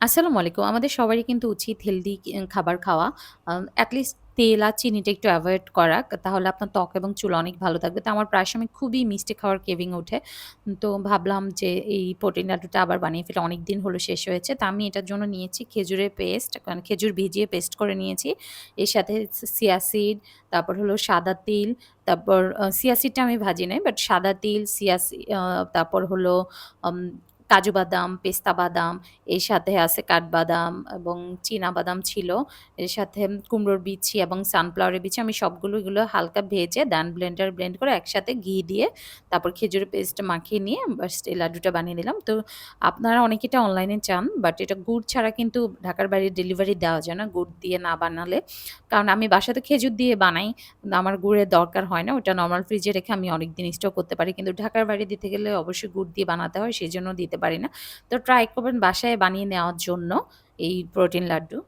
আসসালামু আলাইকুম। আমাদের সবারই কিন্তু উচিত হেলদি খাবার খাওয়া। আ এট লিস্ট তেল আর চিনিটা একটু অ্যাভয়েড করা। তাহলে আপনার ত্বক এবং চুল অনেক ভালো থাকবে। তো আমার প্রায় সময় খুবই মিষ্টি খাওয়ার কেভিং ওঠে। তো ভাবলাম যে এই প্রোটিন লাড্ডুটা আবার বানিয়ে ফেলে অনেক দিন হলো শেষ হয়েছে। তো আমি এটার জন্য নিয়েছি খেজুরের পেস্ট, কারণ খেজুর ভিজিয়ে পেস্ট করে নিয়েছি। এর সাথে সিয়াসিড তারপর হলো সাদা তিল, তারপর সিয়াসিডটা আমি ভাজি নাই। বাট সাদা তিল, সিয়াসি তারপর হলো কাজু বাদাম, পেস্তা বাদাম, এর সাথে আছে কাঠবাদাম এবং চীনা বাদাম ছিল। এর সাথে কুমড়োর বিচি এবং সানফ্লাওয়ারের বিচি আমি সবগুলো এগুলো হালকা ভেজে দেন ব্লেন্ডার ব্লেন্ড করে একসাথে ঘি দিয়ে তারপর খেজুরের পেস্ট মাখিয়ে নিয়ে এই লাড্ডুটা বানিয়ে নিলাম। তো আপনারা অনেকে এটা অনলাইনে চান বাট এটা গুড় ছাড়া কিন্তু ঢাকার বাইরে ডেলিভারি দেওয়া যায় না গুড় দিয়ে না বানালে। কারণ আমি বাসাতে খেজুর দিয়ে বানাই। আমার গুড়ের দরকার হয় না। ওটা নর্মাল ফ্রিজে রেখে আমি অনেক দিন স্টোর করতে পারি। কিন্তু ঢাকার বাইরে দিতে গেলে অবশ্যই গুড় দিয়ে বানাতে হয়। সেই জন্য দিতে পারি না। তো ট্রাই করবেন বাসায় বানিয়ে নেওয়ার জন্য এই প্রোটিন লাড্ডু।